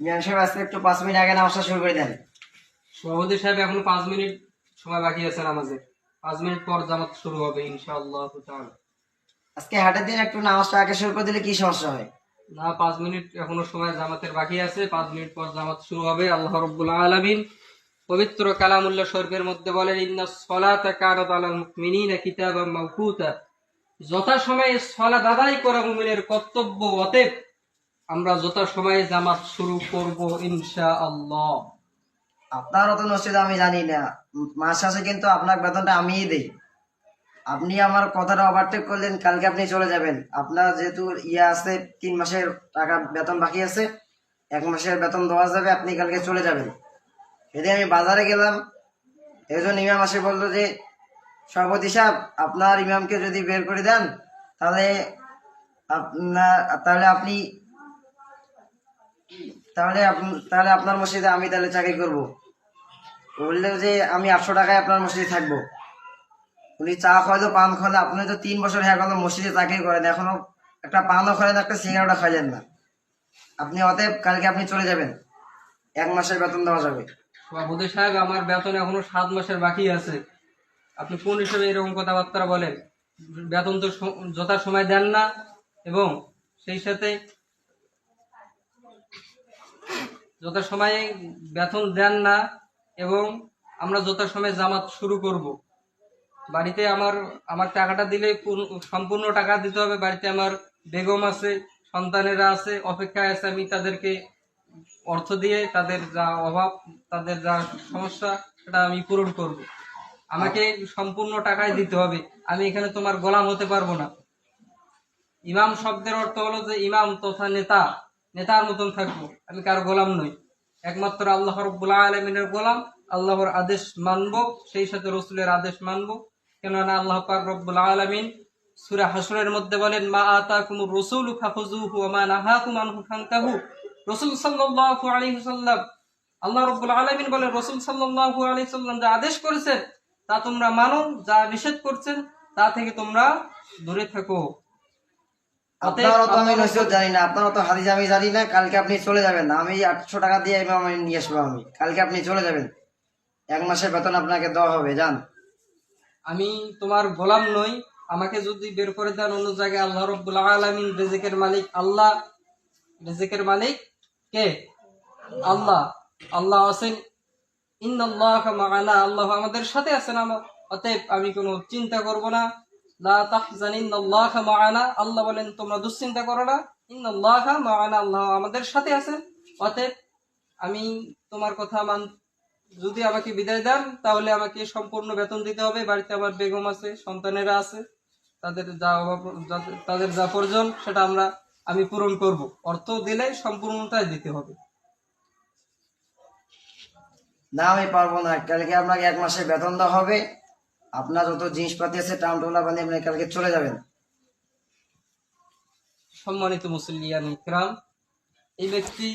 মিয়ান সাহেব আজকে একটু পাঁচ মিনিট আগে নামাজটা শুরু করে দেন। সভাপতি সাহেব এখনও পাঁচ মিনিট সময় বাকি আছে নামাজের। পাঁচ মিনিট পর জামাত শুরু হবে ইনশাআল্লাহ আজকে হাটের দিন একটু নামাজটা আগে শুরু করে দিলে কি সমস্যা হয়? না পাঁচ মিনিট এখনও সময় জামাতের বাকি আছে পাঁচ মিনিট পর জামাত শুরু হবে আল্লাহ রব্বুল আলামিন পবিত্র কালামুল্লাহ শরীফের মধ্যে বলেন ইন্না সলাতা কানাত আলাল মুমিনিনা কিতাবাম মাওকুতা। যথা সময়ে সলাত আদায় করা মুমিনের কর্তব্য অতএব আমরা যথা সময়ে জামাত শুরু করব ইনশাআল্লাহ। আপনার অত মসজিদ আমি জানি না। মাস শেষে কিন্তু আপনার বেতনটা আমিই দেই। আপনি আমার কথাটা ওভারটেক করলেন, কালকে আপনি চলে যাবেন। আপনার যেহেতু ইয়ে আছে, তিন মাসের টাকা বেতন বাকি আছে, এক মাসের বেতন দেওয়া যাবে, আপনি কালকে চলে যাবেন। এদিকে আমি বাজারে গেলাম, একজন ইমাম আসে বলল যে, সভাপতি সাহেব, আপনার ইমামকে যদি বের করে দেন, তাহলে আপনার, তাহলে আপনি তাহলে তাহলে আপনার মসজিদে আমি তাহলে চাকরি করব। বললে যে আমি আটশো টাকায় আপনার মসজিদে থাকব। উনি চা খাওয়াইলো, পান খাওয়ালো আপনি তো তিন বছর হ্যাঁ গেল মসজিদে চাকরি করেন, এখনও একটা পানও খাইলেন একটা সিগারেটও খাইলেন না। আপনি অতএব কালকে আপনি চলে যাবেন। এক মাসের বেতন দেওয়া যাবে। সভাপতি সাহেব, আমার বেতন এখনও সাত মাসের বাকি আছে। আপনি কোন হিসেবে এরকম কথাবার্তা বলেন? বেতন তো যথা সময় দেন না, এবং সেই সাথে যথা সময়ে বেতন দেন না এবং আমরা যথা সময় জামাত শুরু করব। বাড়িতে আমার আমার টাকাটা দিলে সম্পূর্ণ টাকা দিতে হবে। বাড়িতে আমার বেগম আছে, সন্তানেরা আছে, অপেক্ষায় আছে আমি তাদেরকে অর্থ দিয়ে তাদের যা অভাব, তাদের যা সমস্যা, সেটা আমি পূরণ করব। আমাকে সম্পূর্ণ টাকাই দিতে হবে। আমি এখানে তোমার গোলাম হতে পারব না। ইমাম শব্দের অর্থ হলো যে ইমাম তথা নেতা। নেতার মতন থাকব। আমি কারও গোলাম নই। একমাত্র আল্লাহ রব্বুল আলমিনের গোলাম। আল্লাহর আদেশ মানব, সেই সাথে রসুলের আদেশ মানব। কেননা আল্লাহ পাক রব্বুল আলমিন সুরা হাসরের মধ্যে বলেন, মা আতা কুমুর রসুল ফাফুজুহু মা নাহাকুম আনহু ফান্তাহু। রসুল সাল্লাল্লাহু আলাইহি সাল্লাম আল্লাহ রাব্বুল আলামিন বলেন, রসুল সাল্লাল্লাহু আলাইহি সাল্লাম যা আদেশ করেছেন, তা তোমরা মানো, যা নিষেধ করছেন, তা থেকে তোমরা দূরে থাকো। আপনারও তো আমি নসিহত জানি না আপনারও তো হাদিস আমি জানি না কালকে আপনি চলে যাবেন আমি আটশো টাকা দিয়ে আমি নিয়ে আসব আমি। কালকে আপনি চলে যাবেন। এক মাসের বেতন আপনাকে দেওয়া হবে যান। আমি তোমার গোলাম নই আমাকে যদি বের করে দেন অন্য জায়গায় আল্লাহ রব্বুল আলামিন রিজিকের মালিক। আল্লাহ রিজিকের মালিক কে? আল্লাহ। আল্লাহ আছেন। ইন্নাল্লাহ মাআনা আল্লাহ আমাদের সাথে আছেন আমার অতএব আমি কোনো চিন্তা করব না। আল্লাহ বলেন, তোমরা দুশ্চিন্তা করো না। ইন্নাল্লাহ মাআনা, আল্লাহ আমাদের সাথে আছেন। অতএব আমি তোমার কথা মান, যদি আমাকে বিদায় দেন, তাহলে আমাকে সম্পূর্ণ বেতন দিতে হবে। বাড়িতে আমার বেগম আছে, সন্তানেরা আছে। তাদের যা অভাব তাদের যা প্রয়োজন, সেটা আমরা, আমি পূরণ করব। অর্থ দিলে সম্পূর্ণটাই দিতে হবে। না, আমি পারব না। কালকে আপনাকে এক মাসের বেতন দেওয়া হবে। আপনার যত জিনিসপাতি আছে টামটোলা বানিয়ে আপনি কালকে চলে যাবেন। সম্মানিত মুসলিয়ান ইকরাম, এই ব্যক্তি